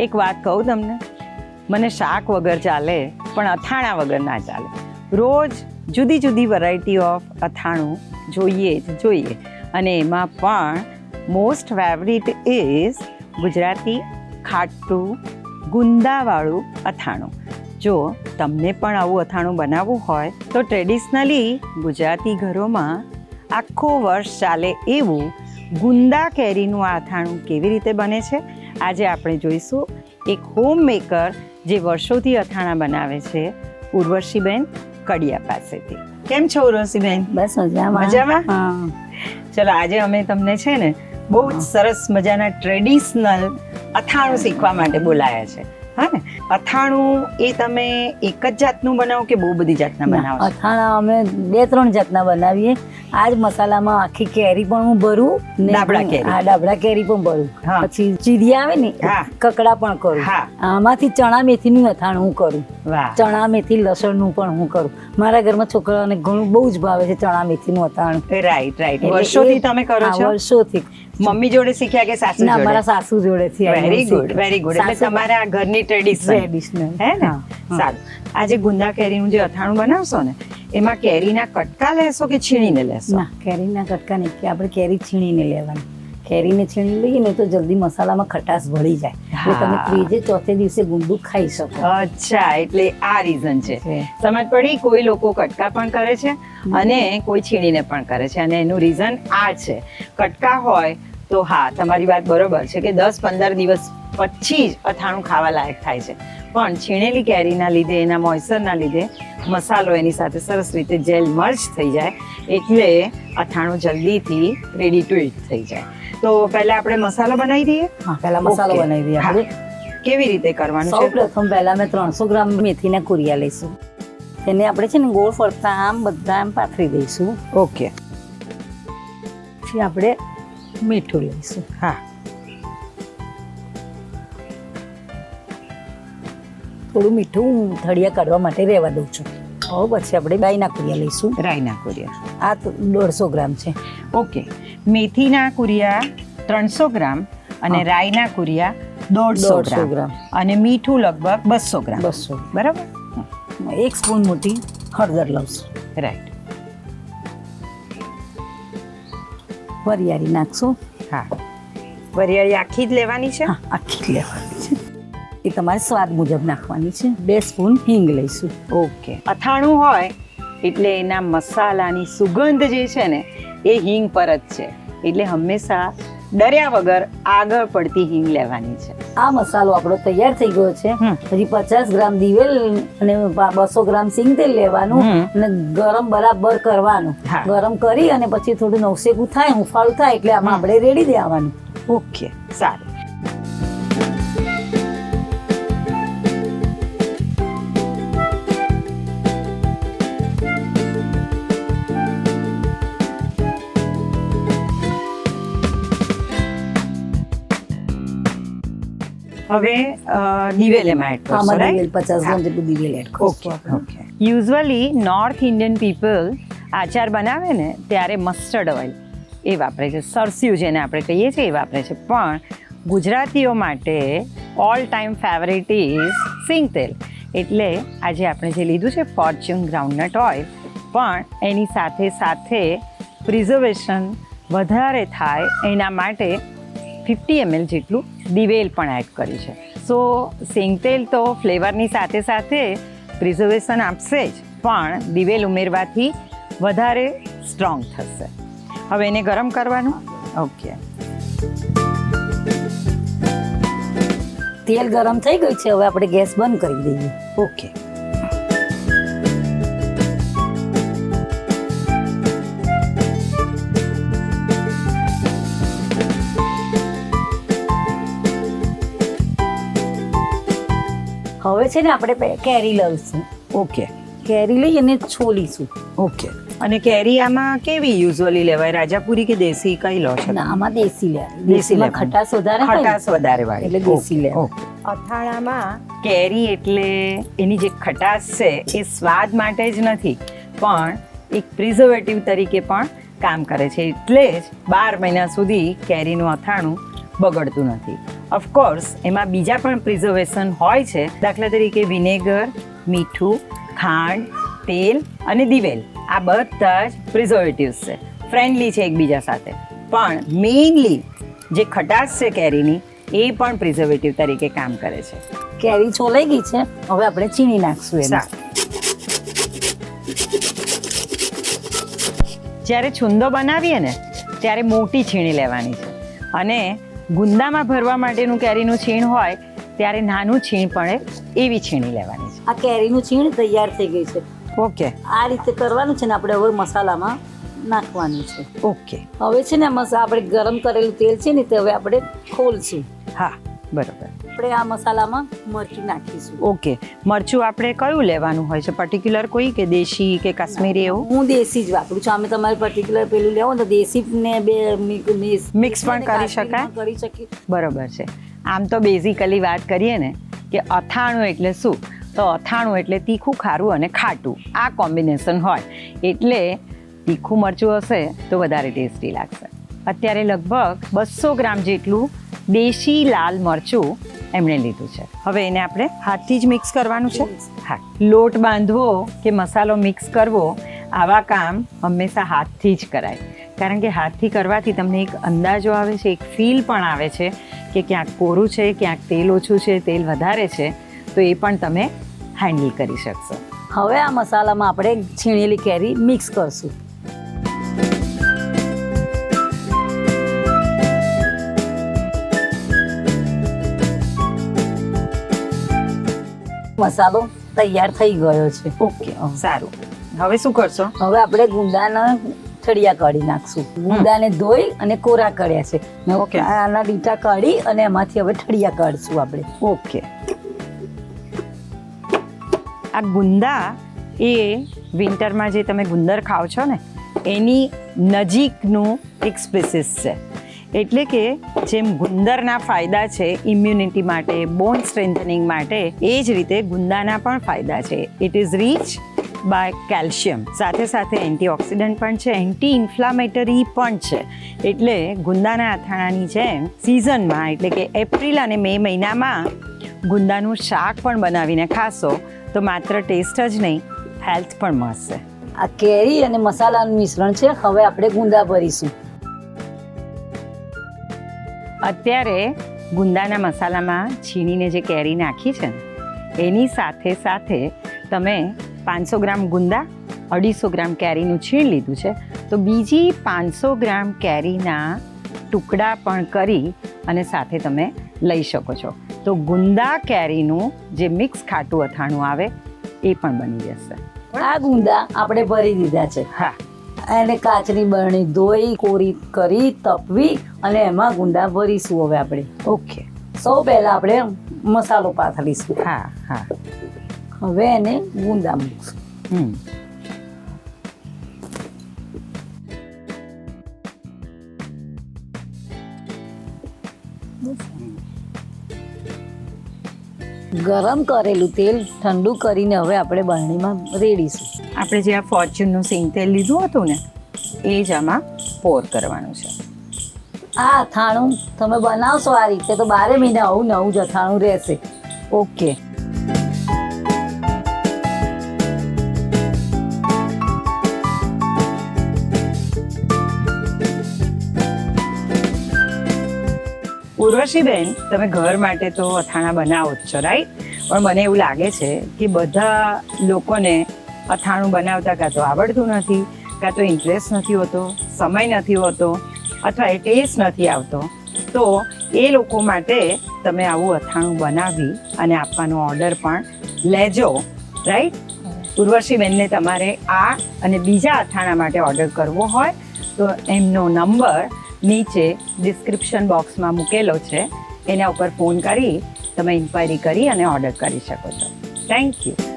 એક વાત કહું તમને? મને શાક વગર ચાલે, પણ અથાણા વગર ના ચાલે. રોજ જુદી જુદી વેરાયટી ઓફ અથાણું જોઈએ જ, જોઈએ. અને એમાં પણ મોસ્ટ ફેવરિટ ઇઝ ગુજરાતી ખાટું ગુંદાવાળું અથાણું. જો તમને પણ આવું અથાણું બનાવવું હોય, તો ટ્રેડિશનલી ગુજરાતી ઘરોમાં આખો વર્ષ ચાલે એવું ગુંદા કેરીનું આ અથાણું કેવી રીતે બને છે? આજે આપણે જોઈશું એક હોમ મેકર જે વર્ષોથી અથાણા બનાવે છે ઉર્વશીબેન કડિયા પાસેથી. કેમ છો ઉર્વશીબેન? બસ મજામાં. મજામાં? ચલો આજે અમે તમને છે ને બહુ જ સરસ મજાના ટ્રેડિશનલ અથાણું શીખવા માટે બોલાયા છે. હા ને? અથાણું એ તમે એક જ જાતનું બનાવો કે બહુ બધી જાતના બનાવો? અથાણા અમે બે ત્રણ જાતના બનાવીએ. આ જ મસાલામાં આખી કેરી પણ હું ભરું ને ડાબડા કેરી. હા ડાબડા કેરી પણ ભરું. પછી ચીરી આવે ને કકડા પણ કરું. આમાંથી ચણા મેથીનું અથાણું હું કરું. ચણા મેથી લસણનું પણ હું કરું. મારા ઘરમાં છોકરાઓને ઘણું બહુ જ ભાવે છે ચણા મેથી નું અથાણ રાઈટ રાઈટ વર્ષોથી તમે કરો છો? વર્ષોથી. મમ્મી જોડે શીખ્યા કે સાસુ ના મારા જોડે સાસુ જોડેથી વેરી ગુડ વેરી ગુડ એટલે તમારા ઘરની ટ્રેડિશન ટ્રેડિશનલ હે ને? સારું. આજે ગુંદા કેરીનું જે અથાણું બનાવશો ને એમાં કેરીના કટકા લેશો કે છીણીને લેશો? ના કેરીના કટકા નહીં. કે આપણે કેરી છીણીને લેવાની. કેરીને છીણી લઈએ ને તો જલ્દી મસાલામાં ખટાશ ભળી જાય. એટલે તમે ત્રીજે ચોથે દિવસે ગુંદુ ખાઈ શકો. અચ્છા એટલે આ રીઝન છે. છે. સમજ પડી? કોઈ લોકો કટકા પણ કરે છે અને કોઈ છીણીને પણ કરે છે. અને એનું રીઝન આ છે. કટકા હોય તો હા તમારી વાત બરોબર છે કે દસ પંદર દિવસ પછી જ અથાણું ખાવા લાયક થાય છે. પણ છીણેલી કેરીના લીધે એના મોઇસરના લીધે મસાલો એની સાથે સરસ રીતે જેલ મર્જ થઈ જાય એટલે અથાણું જલ્દીથી રેડી ટુ ઇટ થઈ જાય. તો પહેલા આપણે મસાલો બનાવી દઈએ? હા પહેલા મસાલો બનાવી દઈએ. આપણે. કેવી રીતે કરવાનું સૌ છે? પ્રથમ પહેલા મેં ત્રણસો ગ્રામ મેથીના કુરિયા લઈશું. તેને આપણે છે ને ગોળ ફરતા આમ બધા આમ પાથરી દઈશું. ઓકે. પછી આપણે મીઠું લઈશું. હા. થોડું મીઠું થળિયા કાઢવા માટે રહેવા દઉં છું. હવે પછી આપણે ગાયના કુરિયા લઈશું. રાઈના કુરિયા. આ તો દોઢસો ગ્રામ છે. ઓકે. મેથીના કુરિયા ત્રણસો ગ્રામ અને રાયના રાઈના કુરિયા દોઢસો ગ્રામ. અને મીઠું લગભગ બસો ગ્રામ. બસો. બરાબર? એક સ્પૂન મોટી હળદર લઉંશું રાઈટ. વરિયાળી નાખશું. હા. વરિયાળી આખી જ લેવાની છે? આખી જ લેવાની. છે એ તમારે સ્વાદ મુજબ નાખવાની છે. બે સ્પૂન હિંગ લઈશું. ઓકે. અથાણું હોય એટલે એના મસાલાની સુગંધ જે છે ને એ હિંગ પર જ છે. એટલે હંમેશા ડર્યા વગર આગળ પડતી હિંગ લેવાની છે. આ મસાલો આપણો તૈયાર થઈ ગયો છે. પછી પચાસ ગ્રામ દિવેલ અને બસો ગ્રામ સિંગ તેલ લેવાનું અને ગરમ બરાબર કરવાનું. ગરમ કરી અને પછી થોડું નવસેકું થાય હુંફાળું થાય એટલે આમાં આપણે રેડી દેવાનું. ઓકે. સારું. હવે અ, દિવેલ એમાં એડ કરશો આમાં પચાસ ગ્રામ જેટલું દિવેલ એડ કરશું okay usually north Indian people આચાર બનાવે ને ત્યારે મસ્ટર્ડ ઓઇલ એ વાપરે છે. સરસ્યું જેને આપણે કહીએ છીએ એ વાપરે છે. પણ ગુજરાતીઓ માટે ઓલ ટાઈમ ફેવરેટ ઇઝ સિંગ તેલ. એટલે આજે આપણે જે લીધું છે ફોર્ચ્યુન ગ્રાઉન્ડનટ ઓઇલ પણ એની સાથે સાથે પ્રિઝર્વેશન વધારે થાય એના માટે ફિફ્ટી એમએલ જેટલું દિવેલ પણ એડ કર્યું છે. સો સિંગતેલ તો ફ્લેવરની સાથે સાથે પ્રિઝર્વેશન આપશે જ પણ દિવેલ ઉમેરવાથી વધારે સ્ટ્રોંગ થશે. હવે એને ગરમ કરવાનું? ઓકે તેલ ગરમ થઈ ગયું છે હવે આપણે ગેસ બંધ કરી દઈએ. ઓકે હવે છે ને આપણે કેરી લઈશું. ઓકે કેરી લઈ અને છોલીશું. ઓકે અને કેરી આમાં કેવી યુઝ્યુઅલી લેવાય? રાજાપુરી કે દેશી કઈ લો છો? ના આમાં દેશી લે દેશી દેશીમાં ખટાશ વધારે ખટાશ વધારે વાળી. એટલે દેશી લે. અથાણામાં કેરી એટલે એની જે ખટાશ છે એ સ્વાદ માટે જ નથી પણ એક પ્રિઝર્વેટિવ તરીકે પણ કામ કરે છે. એટલે જ બાર મહિના સુધી કેરીનું અથાણું બગડતું નથી. ઓફકોર્સ એમાં બીજા પણ પ્રિઝર્વેશન હોય છે. દાખલા તરીકે વિનેગર મીઠું ખાંડ તેલ અને દિવેલ. આ બધા જ પ્રિઝર્વેટિવ્સ છે. ફ્રેન્ડલી છે એકબીજા સાથે. પણ મેઇનલી જે ખટાશ છે કેરીની એ પણ પ્રિઝર્વેટિવ તરીકે કામ કરે છે. કેરી છોલાઈ ગઈ છે. હવે આપણે ચીણી નાખશું એના જ્યારે છુંદો બનાવીએ ને ત્યારે મોટી છીણી લેવાની છે. અને ગુંદામાં ભરવા માટેનું કેરીનું છીણ હોય ત્યારે નાનું છીણ પણ એવી છીણી લેવાની આ કેરીનું છીણ તૈયાર થઈ ગઈ છે છે. ઓકે. આ રીતે કરવાનું છે ને આપણે હવે મસાલામાં નાખવાનું છે. ઓકે. હવે છે ને મસા આપણે ગરમ કરેલું તેલ છે ને તે હવે આપણે ખોલશું. હા. બરોબર. આપણે આ મસાલામાં મરચું નાખીશું. ઓકે. મરચું આપણે કયું લેવાનું હોય છે? પર્ટિક્યુલર કોઈ કે દેશી કે કાશ્મીરી એવું? હું દેશી જ વાપરું છું. અમે તમારે પર્ટિક્યુલર પેલું લેવો તો દેશી ને બે મિક્સ પણ કરી શકાય? કરી શકીએ. બરોબર છે. આમ તો બેઝિકલી વાત કરીએ ને કે અથાણું એટલે શું? તો અથાણું એટલે તીખું ખારું અને ખાટું. આ કોમ્બિનેશન હોય. એટલે તીખું મરચું હશે તો વધારે ટેસ્ટી લાગશે. અત્યારે લગભગ બસો ગ્રામ જેટલું દેશી લાલ મરચું એમણે લીધું છે. હવે એને આપણે હાથથી જ મિક્સ કરવાનું છે. હા, લોટ બાંધવો કે મસાલો મિક્સ કરવો, આવા કામ હંમેશા હાથથી જ કરાય. કારણ કે હાથથી કરવાથી તમને એક અંદાજો આવે છે, એક ફીલ પણ આવે છે કે ક્યાંક કોરું છે, ક્યાંક તેલ ઓછું છે, તેલ વધારે છે, તો એ પણ તમે હેન્ડલ કરી શકશો. હવે આ મસાલામાં આપણે છીણેલી કેરી મિક્સ કરશું. મસાલો તૈયાર થઈ ગયો છે. ઓકે સારું. હવે શું કરશો? હવે આપણે ગુંદાના ઠળિયા કાઢી નાખશું. ગુંદાને ધોઈ અને કોરા કર્યા છે. ઓકે. આના ડીટા કાઢી અને એમાંથી હવે ઠળિયા કાઢશું આપણે. ઓકે. આ ગુંદા એ વિન્ટરમાં જે તમે ગુંદર ખાઓ છો ને એની નજીકનું એક સ્પેસિસ છે. એટલે કે જેમ ગુંદરના ફાયદા છે ઇમ્યુનિટી માટે બોન સ્ટ્રેન્થનિંગ માટે, એ જ રીતે ગુંદાના પણ ફાયદા છે. It is rich by calcium સાથે સાથે એન્ટીઓક્સિડન્ટ પણ છે એન્ટી ઇન્ફ્લામેટરી પણ છે. એટલે ગુંદાના અથાણાની જેમ સિઝનમાં એટલે કે એપ્રિલ અને મે મહિનામાં ગુંદાનું શાક પણ બનાવીને ખાશો, તો માત્ર ટેસ્ટ જ નહીં હેલ્થ પણ મળશે. આ કેરી અને મસાલાનું મિશ્રણ છે, હવે આપણે ગુંદા ભરીશું. અત્યારે ગુંદાના મસાલામાં છીણીને જે કેરી નાખી છે ને એની સાથે સાથે તમે પાંચસો ગ્રામ ગુંદા અઢીસો ગ્રામ કેરીનું છીણ લીધું છે તો બીજી પાંચસો ગ્રામ કેરીના ટુકડા પણ કરી અને સાથે તમે લઈ શકો છો. તો ગુંદા કેરીનું જે મિક્સ ખાટું અથાણું આવે એ પણ બની જશે. આ ગુંદા આપણે ભરી દીધા છે. હા. એને કાચની બરણી ધોઈ કોરી કરી તપવી અને એમાં ગુંદા ભરીશું હવે આપણે. ઓકે. સૌ પહેલા આપણે મસાલો પાથરીશું. હા હા. હવે એને ગુંદા મૂકશું. હમ. ગરમ કરેલું તેલ ઠંડુ કરીને હવે આપણે બરણીમાં રેડીશું. આપણે જે આ ફોર્ચ્યુનનું સિંગતેલ લીધું હતું ને એ જ આમાં પોર કરવાનું છે. આ અથાણું તમે બનાવશો આ રીતે તો બારે મહિના આવું નવું જ અથાણું રહેશે. ઓકે. ઉર્વશીબેન તમે ઘર માટે તો અથાણા બનાવો જ છો રાઈટ પણ મને એવું લાગે છે કે બધા લોકોને અથાણું બનાવતા કાં તો આવડતું નથી, કાં તો ઇન્ટરેસ્ટ નથી હોતો, સમય નથી હોતો, અથવા એ ટેસ્ટ નથી આવતો, તો એ લોકો માટે તમે આવું અથાણું બનાવી અને આપવાનો ઓર્ડર પણ લેજો રાઈટ ઉર્વશીબેનને તમારે આ અને બીજા અથાણા માટે ઓર્ડર કરવો હોય, તો એમનો નંબર નીચે ડિસ્ક્રિપ્શન બોક્સમાં મૂકેલો છે. એના ઉપર ફોન કરી તમે ઇન્ક્વાયરી કરી અને ઓર્ડર કરી શકો છો. Thank you